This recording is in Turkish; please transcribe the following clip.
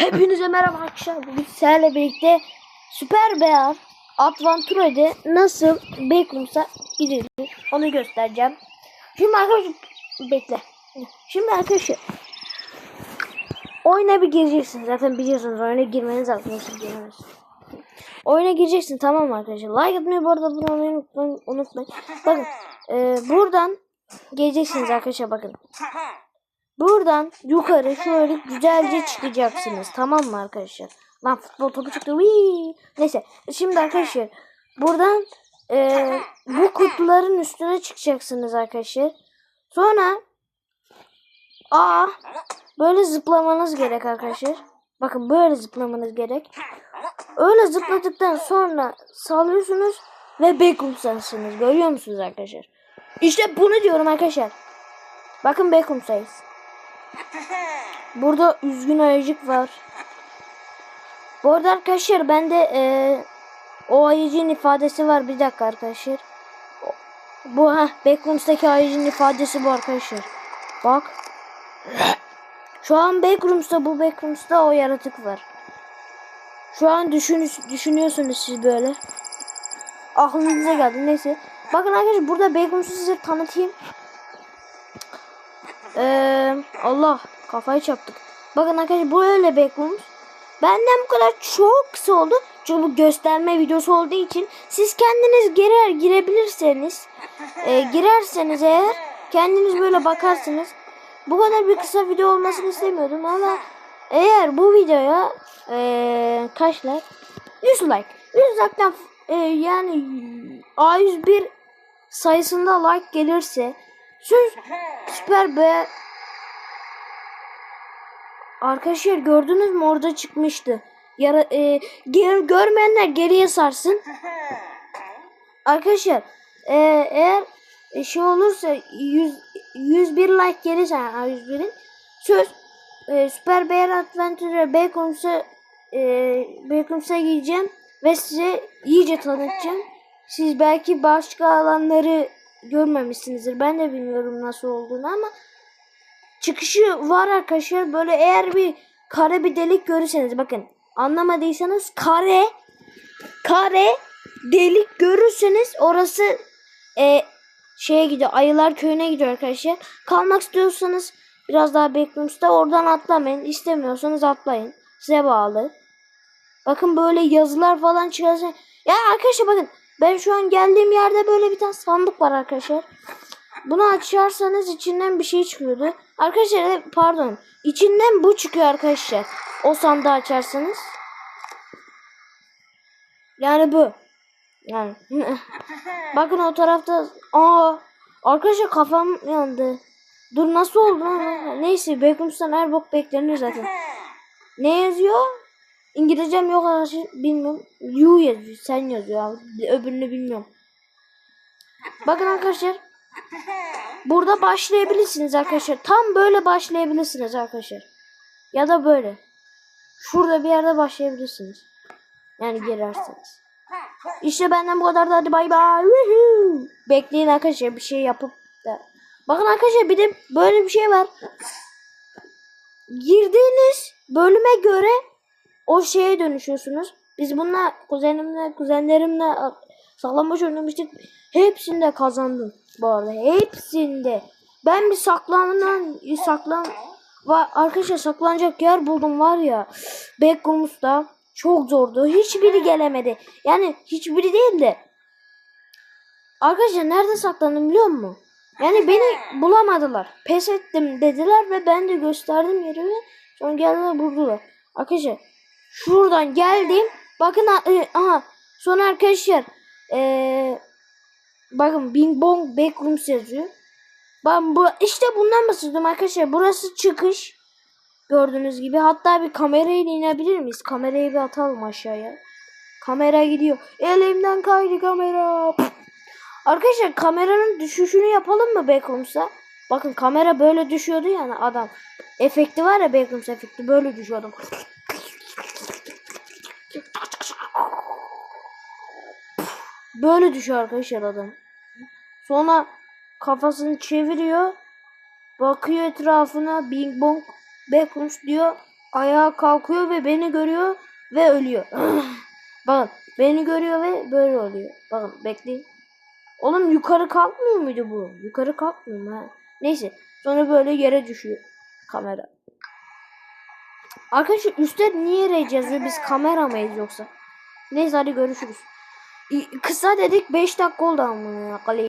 Hepinize merhaba arkadaşlar. Bugün sizlerle birlikte Süper Bear Adventure'de nasıl Backrooms'a gidilir onu göstereceğim. Şimdi arkadaşlar bekle. Şimdi arkadaşlar oyuna bir gireceksiniz. Zaten biliyorsunuz oyuna girmeniz lazım. Nasıl giremezsiniz. Oyuna gireceksin tamam mı arkadaşlar? Like atmayı bu arada olmayı unutmayın. unutmayın. Bakın e, buradan geleceksiniz arkadaşlar bakın. Buradan yukarı şöyle güzelce çıkacaksınız. Tamam mı arkadaşlar? Lan futbol topu çıktı. Wii. Neyse. Şimdi arkadaşlar buradan e, bu kutuların üstüne çıkacaksınız arkadaşlar. Sonra A böyle zıplamanız gerek arkadaşlar. Bakın böyle zıplamanız gerek. Öyle zıpladıktan sonra sallıyorsunuz ve backroom'sınız. Görüyor musunuz arkadaşlar? İşte bunu diyorum arkadaşlar. Bakın backroom'sayız. Burada üzgün ayıcık var. Bu arada arkadaşlar bende eee o ayıcın ifadesi var. Bir dakika arkadaşlar. Bu ha Backrooms'taki ayıcın ifadesi bu arkadaşlar. Bak. Şu an Backrooms'ta bu Backrooms'ta o yaratık var. Şu an düşün, düşünüyorsunuz siz böyle. Aklınıza geldi neyse. Bakın arkadaşlar burada Backrooms'u size tanıtayım. Ee, Allah kafayı çarptık. Bakın arkadaşlar bu öyle backrooms. Benden bu kadar çok kısa oldu. Çünkü bu gösterme videosu olduğu için siz kendiniz girer girebilirseniz e, girerseniz eğer kendiniz böyle bakarsınız. Bu kadar bir kısa video olmasını istemiyordum ama eğer bu videoya e, kaç like? 100 like. 100 like'dan e, yani A101 sayısında like gelirse söz Süper be. Arkadaşlar gördünüz mü orada çıkmıştı. Yara, e, gör- görmeyenler geriye sarsın. Arkadaşlar e, eğer şey olursa 100, 101 like gelirse yani A101'in söz e, Süper Bear Adventure Backrooms'a e, Backrooms'a gideceğim ve size iyice tanıtacağım. Siz belki başka alanları görmemişsinizdir. Ben de bilmiyorum nasıl olduğunu ama çıkışı var arkadaşlar. Böyle eğer bir kare bir delik görürseniz bakın anlamadıysanız kare kare delik görürseniz orası e, şeye gidiyor. Ayılar köyüne gidiyor arkadaşlar. Kalmak istiyorsanız biraz daha Backrooms'ta oradan atlamayın. İstemiyorsanız atlayın. Size bağlı. Bakın böyle yazılar falan çıkarsa. Ya arkadaşlar bakın ben şu an geldiğim yerde böyle bir tane sandık var arkadaşlar. Bunu açarsanız içinden bir şey çıkıyordu. Arkadaşlar e, pardon. İçinden bu çıkıyor arkadaşlar. O sandığı açarsanız. Yani bu. Yani. Bakın o tarafta. Aa. Arkadaşlar kafam yandı. Dur nasıl oldu lan? Neyse Backrooms'tan her bok beklenir zaten. Ne yazıyor? İngilizcem yok arkadaşlar. Bilmiyorum. You yazıyor. Sen yazıyor abi. Öbürünü bilmiyorum. Bakın arkadaşlar. Burada başlayabilirsiniz arkadaşlar. Tam böyle başlayabilirsiniz arkadaşlar. Ya da böyle. Şurada bir yerde başlayabilirsiniz. Yani girerseniz. İşte benden bu kadar da hadi bay bay. Bekleyin arkadaşlar bir şey yapıp da. Bakın arkadaşlar bir de böyle bir şey var. Girdiğiniz bölüme göre o şeye dönüşüyorsunuz. Biz bununla kuzenimle kuzenlerimle saklambaç oynamıştık. Hepsinde kazandım bu arada. Hepsinde. Ben bir saklanan saklan var arkadaşlar saklanacak yer buldum var ya. Backrooms'ta çok zordu. Hiçbiri gelemedi. Yani hiçbiri değil de. Arkadaşlar nerede saklandım biliyor musun? Yani beni bulamadılar. Pes ettim dediler ve ben de gösterdim yerimi. Sonra geldiler buldular. Arkadaşlar şuradan geldim. Bakın e, aha. Sonra arkadaşlar eee bakın Bing Bong Backrooms yazıyor. Ben bu işte bundan bahsediyorum arkadaşlar. Burası çıkış. Gördüğünüz gibi. Hatta bir kamerayla inebilir miyiz? Kamerayı bir atalım aşağıya. Kamera gidiyor. Elimden kaydı kamera. Arkadaşlar kameranın düşüşünü yapalım mı Backrooms'a? Bakın kamera böyle düşüyordu yani adam. Efekti var ya Backrooms efekti böyle düşüyordu. Böyle düşüyor arkadaşlar adam. Sonra kafasını çeviriyor. Bakıyor etrafına. Bing bong. Backrooms diyor. ayağa kalkıyor ve beni görüyor ve ölüyor. Bakın beni görüyor ve böyle oluyor. Bakın bekleyin. Oğlum yukarı kalkmıyor muydu bu? Yukarı kalkmıyor mu? Neyse. Sonra böyle yere düşüyor kamera. Arkadaşlar üstte niye rage yazıyor? Biz kamera mıyız yoksa? Neyse hadi görüşürüz. Kısa dedik 5 dakika oldu ama.